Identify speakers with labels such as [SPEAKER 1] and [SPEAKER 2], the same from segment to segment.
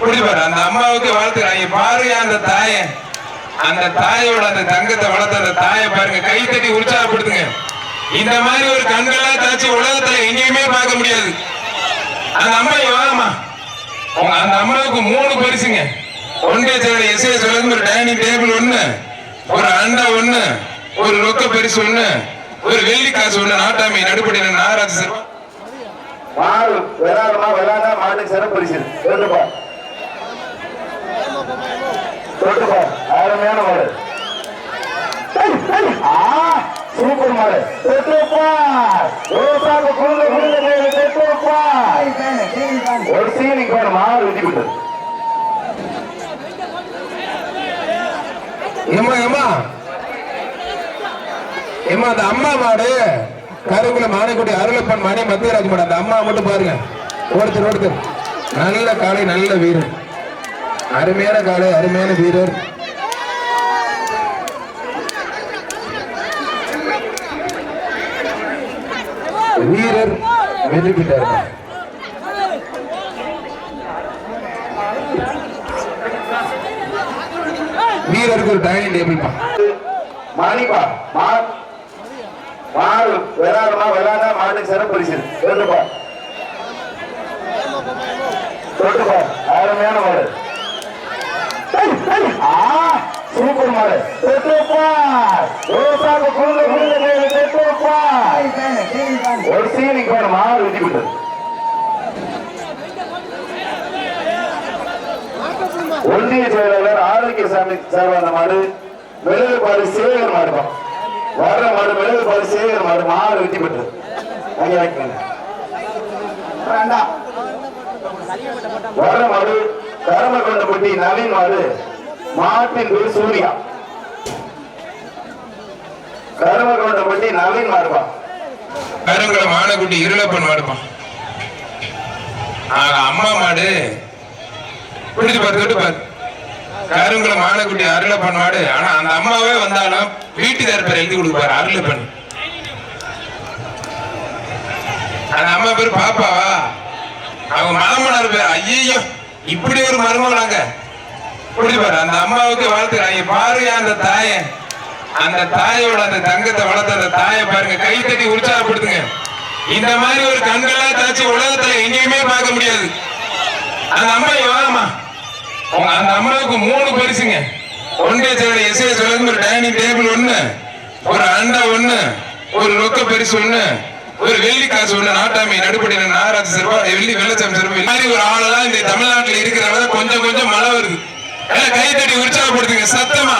[SPEAKER 1] புரிஞ்சு பாரு அந்த அம்மாவுக்கு வாழ்த்துக்கிறாங்க பாருங்க அந்த தாயை. அந்த தாயோட அந்த தங்கத்தை வளர்த்த அந்த தாயை பாருங்க. கை தட்டி உற்சாகப்படுத்துங்க. இந்த மாதிரி ஒரு கண்களா தாச்சி உலகத்துல எங்கேயுமே பார்க்க முடியாது. அந்த அம்மா இங்க வாங்கம்மா. உங்க அந்த அம்மாவுக்கு மூணு பரிசுங்க. ஒன்றே சேவை எஸ்ஏ சொல்லுங்க. ஒரு டைனிங் டேபிள் ஒண்ணு ஒரு அண்டா ஒண்ணு ஒரு ரொக்க பரிசு ஒண்ணு ஒரு வெள்ளி காசு ஒண்ணு நாட்டாமை நடுப்படி நாராஜ சார்
[SPEAKER 2] மாடு விளையாடுமா மாட்டுக்கு சிறப்பு பரிசு. அருமையான மாடு சூப்பர் மாடு ஒரு மாடு விட்டு
[SPEAKER 1] ஏமா ஏமா ஏமா அந்த அம்மா மாடு கருங்குல மானைக்குடி அருளப்பன் மணி மத்தியராஜ் மாடு அந்த அம்மா மட்டும் பாருங்க. ஒருத்தர் ஒருத்தர். நல்ல காலை நல்ல வீரன். அருமையான காலை அருமையான வீரர். வீரர் வெற்றி பெற்றார் வீரருக்கு ஒரு டைனிங் டேபிள்
[SPEAKER 2] மாணிப்பா மா மாடு விளையாடுமா விளாடா மாட்டுக்கு சிறப்பு பரிசு தொட்டுப்பா. தொட்டுப்பா. அருமையான மாடு. சூப்பர் மாடு தொட்டுப்பா ரோசாக்கு குழுங்க குழுங்க தொட்டுப்பா ஒரு சீனிங் போன மாடு வெட்டி விட்டு ஒன்றிய செயலாளர் ஆரோக்கியசாமி சார் அந்த மாடு மெழுகுபாடு சேகர் மாடுப்பா வர்ற மாடு மெழுகுபாடு சேகர் மாடு மாடு வெற்றி பெற்று அங்கே வைக்கணும் வர்ற மாடு கரமக்கொண்டப்பட்டி நவீன் மாடு மாட்டின் பேர் சூர்யா. கரமக்கொண்டப்பட்டி நவீன் மாடுப்பா
[SPEAKER 1] கருங்குளம் மானக்குட்டி இருளப்பன் மாடுமா அம்மா மாடு பிடிச்சு பாரு தொட்டு பாரு. கருங்குளம் மானக்குட்டி அருளப்பன் மாடு ஆனா அந்த அம்மாவே வந்தாலும் வீட்டுக்கார பேர் எழுதி கொடுப்பாரு அருளப்பன். அந்த அம்மா பேர் பாப்பாவா அவங்க மாமனார் பேர் ஐயோ இப்படி ஒரு மருமகளாங்க புரிஞ்சு பாரு அந்த அம்மாவுக்கு வாழ்த்துக்கிறாங்க பாருங்க அந்த தாயை. அந்த தாயோட அந்த தங்கத்தை வளர்த்த அந்த தாயை பாருங்க. கை தட்டி உற்சாகப்படுத்துங்க. இந்த மாதிரி ஒரு கண்களா தாச்சி உலகத்துல எங்கேயுமே பார்க்க முடியாது. அந்த அம்மா இங்க அந்த அம்மாவுக்கு மூணு பரிசுங்க. ஒன்றே சேர எஸ்ஏ சொல்லுங்க ஒரு டைனிங் டேபிள் ஒண்ணு ஒரு அண்டா ஒண்ணு ஒரு ரொக்க பரிசு ஒண்ணு. ஒரு வெள்ளி காசு ஒண்ணு நாட்டாமை நடுப்படி நாகராஜ சிறப்பா வெள்ளி வெள்ளச்சாமி சிறப்பு மாதிரி ஒரு ஆளெல்லாம் இந்த தமிழ்நாட்டுல இருக்கிறனால கொஞ்சம் கொஞ்சம் மழை வருது. எல்லாம் கை உற்சாகப்படுத்துங்க சத்தமா.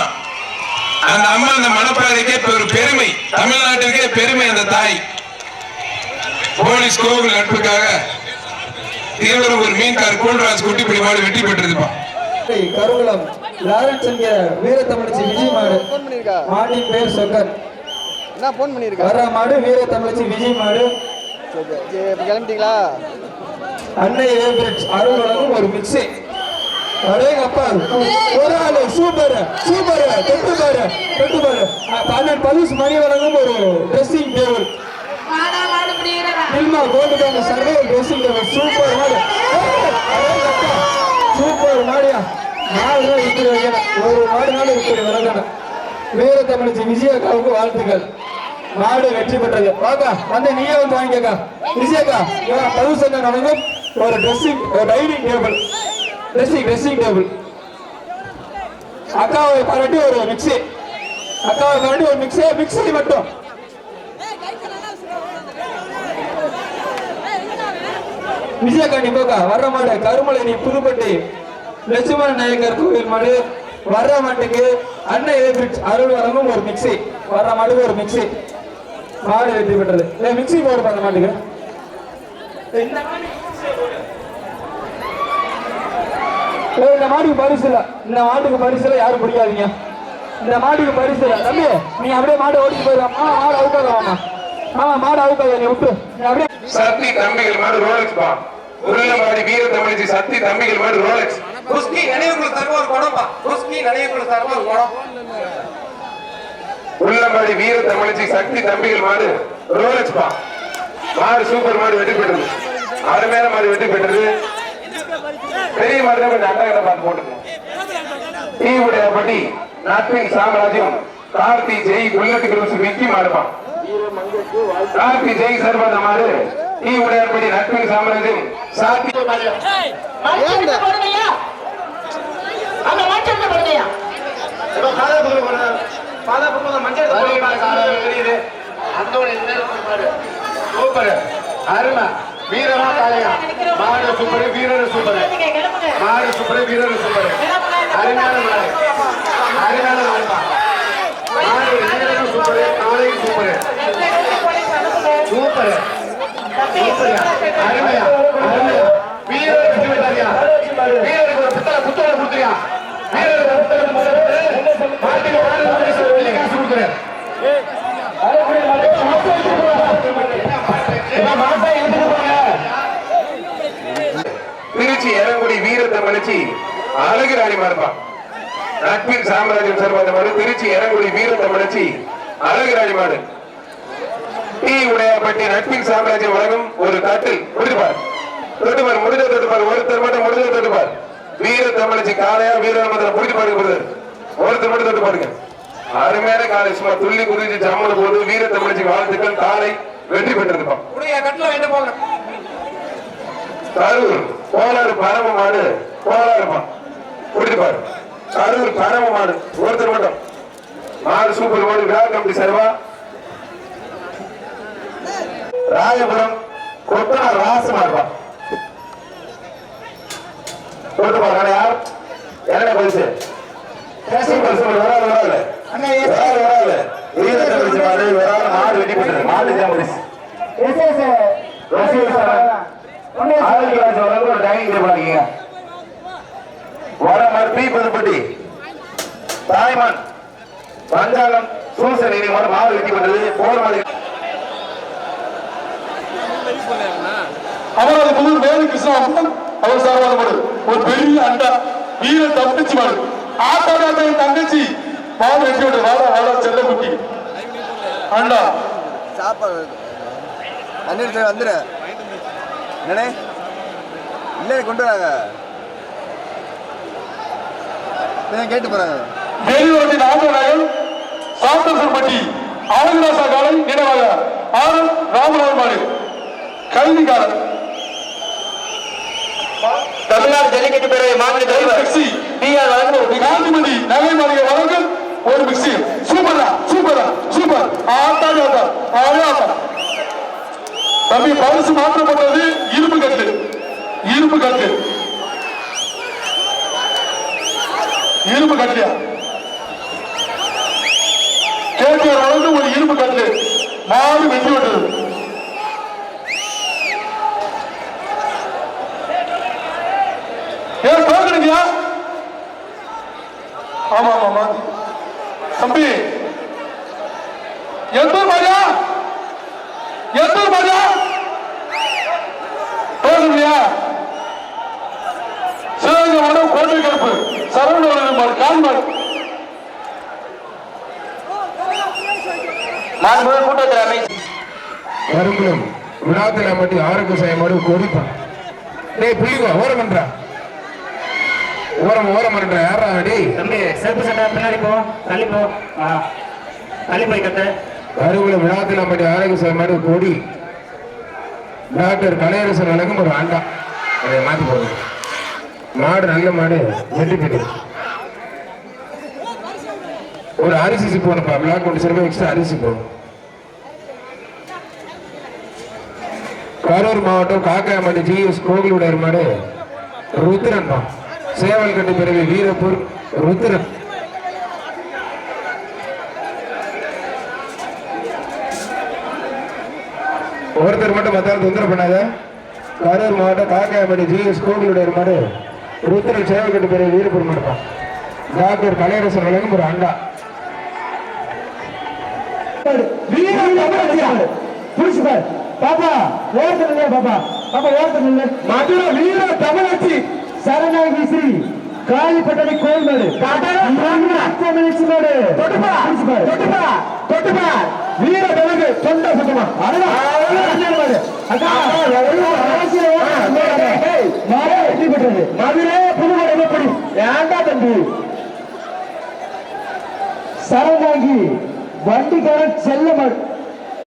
[SPEAKER 1] அந்த அம்மா அந்த மணப்பாறைக்கே இப்ப ஒரு பெருமை. தமிழ்நாட்டிற்கே பெருமை அந்த தாய். போலீஸ் கோவில் நட்புக்காக தீவிரம் திருவரம்பூர் மீன்கார் கூல்ராஜ் குட்டிப்பிடி மாடு வெற்றி பெற்றிருப்பா
[SPEAKER 3] கருங்குளம் லாரன்ஸ் என்கிற வீரத்தமிழச்சி விஜய் மாடு. மாட்டின் பேர் சொக்கர்
[SPEAKER 4] என்ன ஃபோன் பண்ணியிருக்கா
[SPEAKER 3] வர்ற மாடு வீரத்தமிழச்சி விஜய் மாடு.
[SPEAKER 4] இப்போ கிளம்பிட்டீங்களா?
[SPEAKER 3] அன்னை ஏபிரிட்ஜ் அருள் வழங்கும் ஒரு மிக்ஸி அடேங்கப்பா ஒரு ஆளு சூப்பர் சூப்பர் தொட்டு பாரு தொட்டு பாரு. பன்னெண்டு பரிசு மணி வழங்கும் ஒரு dressing table நில்மா gold bank survey dressing table super மாடு. சூப்பர் மாடியா. நாலு நாள் வைக்கணும் ஒரு மாடு நாள் இப்படி வரணும் வீர தமிழச்சி விஜயக்காவுக்கு வாழ்த்துக்கள். நாடு வெற்றி பெற்றது. பாக்கா வந்து நீயே வந்து வாங்கிக்கா விஜயக்கா தௌசண்ட் நடக்கும்? ஒரு ட்ரெஸ்ஸிங் ஒரு dining table dressing dressing table அக்காவை பரட்டி ஒரு மிக்ஸி அக்காவை பரட்டி ஒரு மிக்சி மிக்ஸி மட்டும். விஜயகாண்டி போக்கா. வர்ற மாடு கருமலை நீ புதுப்பட்டி. லட்சுமண நாயக்கர் கோவில் மாடு. வர்ற மாட்டுக்கு அண்ணன் எதிர்ப்பு அருள் வழங்கும் ஒரு மிக்ஸி வர்ற மாட்டுக்கு ஒரு மிக்ஸி மாடு வெற்றி பெற்றது இல்லை மிக்ஸி போடு அந்த மாட்டுக்கு. இந்த மாடு ஏய், இந்த மாட்டுக்கு பரிசு இல்ல. இந்த மாட்டுக்கு பரிசு இல்ல யாரும் பிடிக்காதீங்க. இந்த மாட்டுக்கு பரிசு இல்ல. தம்பி நீ அப்படியே மாடு ஓடிட்டு போயிடலாம் மாமா மாடு அவுக்காத மாமா. மாடு அவுக்காத நீ விட்டு. நீ அப்படியே
[SPEAKER 1] சக்தி தம்பிகள் மாடு ரோலக்ஸ் பா. உருளமாடி வீர தமிழிச்சி சக்தி தம்பிகள் மாடு ரோலக்ஸ்
[SPEAKER 5] குஸ்கி நினைவுக்குள்ள தருவ ஒரு குணம்பா குஸ்கி நினைவுக்குள்ள தருவ ஒரு குணம்.
[SPEAKER 1] உள்ளமாடி வீர தமிழிச்சி சக்தி தம்பிகள் மாடு ரோலக்ஸ் பா. மாடு சூப்பர் மாடு வெற்றி பெற்றது. அருமையான மாடு வெற்றி பெற்றது.
[SPEAKER 5] பெரிய மாதிரி கொஞ்சம் அண்டகத்தை பார்த்து போட்டுக்கணும் டீவுடைய பட்டி நாட்டின் சாம்ராஜ்யம். கார்த்தி ஜெய் புல்லட் கிருஸ் விக்கி மாறுப்பான் கார்த்தி ஜெய் சர்வத மாறு டீவுடைய பட்டி நட்பின் சாம்ராஜ்யம். சாத்தி
[SPEAKER 4] ஏன்டா?
[SPEAKER 6] அந்த மாற்றத்தை பண்ணுங்க
[SPEAKER 5] சூப்பர். அருமை. வீரமா காளையா. மாடு சூப்பர் வீரர் சூப்பர். மாடு சூப்பர் வீரர் சூப்பர். அருமையான மாடு. அருமையான மாடுப்பா மாடு வீரரும் சூப்பர் காளையும் சூப்பர். சூப்பர். சூப்பர் அருமையா வீரர் வெற்றி பெற்றாரியா வீரருக்கு ஒரு புத்தக புத்தகம் கொடுத்துறியா வீரருக்கு ஒரு புத்தகம் கொடுத்து மாட்டுக்கு மாடு கொடுத்து வெள்ளி காசு கொடுக்குறேன் திருச்சி இளங்குடி வீரத்தை மலிச்சு அழகு ராணி மாறுப்பான் நட்பின் சாம்ராஜ்யம் மாடு திருச்சி இளங்குடி வீரத்தை மலிச்சு அழகு ராணி மாடு. டீ. உடையாப்பட்டி நட்பின் சாம்ராஜ்யம் வழங்கும் ஒரு கட்டில் முடிப்பார் தொட்டுப்பார் முடிஞ்ச தொட்டுப்பார் ஒருத்தர் மட்டும் முடிஞ்ச தொட்டுப்பார் வீர தமிழச்சி காளையா வீர மந்திரம் பிடிச்சு பாருங்க ஒருத்தர் மட்டும் தொட்டு பாருங்க. அருமையான காலை சும்மா துள்ளி குதிச்சு ஜம்முல போது வீர தமிழச்சி வாழ்த்துக்கள் காலை வெற்றி பெற்றிருப்பான் கரூர் கோளாறு பரம மாடு கோளாறுப்பான் பிடிப்பாரு கரூர் பரம மாடு ஒருத்தர் மட்டும். மாடு சூப்பர் மாடு விழா கம்பெனி சர்வா ராயபுரம் கொத்தனார் ராசமா இருப்பான் போட்டு பாருங்க யார்? என்ன பரிசு சூப்பர் சூப்பர் வராது வராது வராது வராது வீரத்தை பரிசு மாடு வராது மாடு வெட்டி போட்டுரு மாடு தான் பரிசு ரசிகர் சார். வரைக்கும் ஒரு டைனிங் டேபிள் அடிக்கீங்க வர மறுபடி புதுப்பட்டி தாய்மான் பஞ்சாலம் சூசன் இனி மாதிரி மாவு வெட்டி பண்றது போர் மாதிரி
[SPEAKER 7] அவரது புதூர் வேலு கிருஷ்ணாபுரம் அவர் சார்பான மாடு ஒரு பெரிய அண்டா வீர தப்பிச்சு மாடு ஆத்தாடாத்தையும் தங்கச்சி மாடு வெட்டி விட்டு வாடா வாடா செல்ல குட்டி அண்டா.
[SPEAKER 4] சாப்பாடு வந்துரு வந்துரு. என்னண்ணே? இல்லை கொண்டு வராங்க. கேட்டு போறாங்க
[SPEAKER 7] வேலுவட்டி நாகராஜன் சாந்தசன்பட்டி ஆனந்தராசா காலை நினைவாக ஆர் ராமநாதன் மாடு. கல்வி காலம்
[SPEAKER 8] தமிழ்நாடு ஜல்லிக்கட்டு பேரவை மாநில தலைவர்
[SPEAKER 7] மிக்சி.
[SPEAKER 8] டி ஆர் வழங்கும்
[SPEAKER 7] காந்திமதி நகை மாளிகை வழங்கும் ஒரு மிக்சி. சூப்பரா சூப்பரா சூப்பர். ஆட்டா ஆட்டா தம்பி பரிசு மாற்றப்பட்டது இரும்பு கட்டு. இரும்பு கட்டு. இரும்பு கட்டியா? கேட்கிற வழங்கு ஒரு இரும்பு கட்டு. மாடு வெற்றி விட்டது ஏன் தோக்கணுங்கயா ஆமா ஆமா ஆமா தம்பி எந்த மாதிரி எந்த மாதிரியா தோக்கணுங்கயா சிவகங்கை மாவட்டம் கோட்டை கருப்பு சரவண மாடு கால் மாடு
[SPEAKER 8] மாண்பு கூட்டத்தில் அமைச்சர்.
[SPEAKER 5] கரும்புலம் விழாத்தில் மட்டும் ஆரோக்கிய செய்யமாடு கொடிப்பான் டேய் புள்ளிக்கோ ஓரம் பண்றா ஓரம் ஓரம் பண்ற யாரா டேய்.
[SPEAKER 9] தம்பி செருப்பு சட்டை பின்னாடி போ தள்ளி போ. தள்ளி போய் கட்டு.
[SPEAKER 5] கருவூலம் விழாத்தில் மட்டும் ஆரோக்கிய செய்யமாடு கொடி. டாக்டர் கலையரசன் வழங்கும் ஒரு ஆண்டா மாத்தி போடுங்க மாடு நல்ல மாடு வெட்டி போட்டு ஒரு அரிசி போனப்பா விழாக்கு ஒன்று எக்ஸ்ட்ரா அரிசி போகணும். கரூர் மாவட்டம் காக்காமட்டி ஜிஎஸ் கோகிலுடைய மாடு ருத்ரன் தான் சேவல் கட்டு பிறகு வீரப்பூர் ருத்ரன் ஒருத்தர் மட்டும் மத்தாலும் தொந்தரவு பண்ணாத. கரூர் மாவட்டம் காக்காமட்டி ஜிஎஸ் கோகிலுடைய மாடு ருத்ரன் சேவல் கட்டு பிறகு வீரப்பூர் மட்டும் டாக்டர் கலையரசன் வழங்கும் ஒரு அண்டா.
[SPEAKER 7] பாப்பா ஓரத்து நில்ல பாப்பா. பாப்பா ஓரத்து நில்ல. மதுரை வீர தமிழச்சி. சரணாகி ஸ்ரீ காளிப்பட்டடி கோயில் மேடு. அச்சமிழிச்சு மேடு. தொட்டுப்பா தொட்டுப்பா தொட்டுப்பா. வீர தமிழ் தொண்ட சுத்தமா. அருணா மாடு அக்கா மாடு வெட்டி
[SPEAKER 10] பெற்றது. மதுரை புதுக்கோட்டை எப்படி? ஏண்டா தம்பி? சரந்தாங்கி வண்டிக்காரன் செல்ல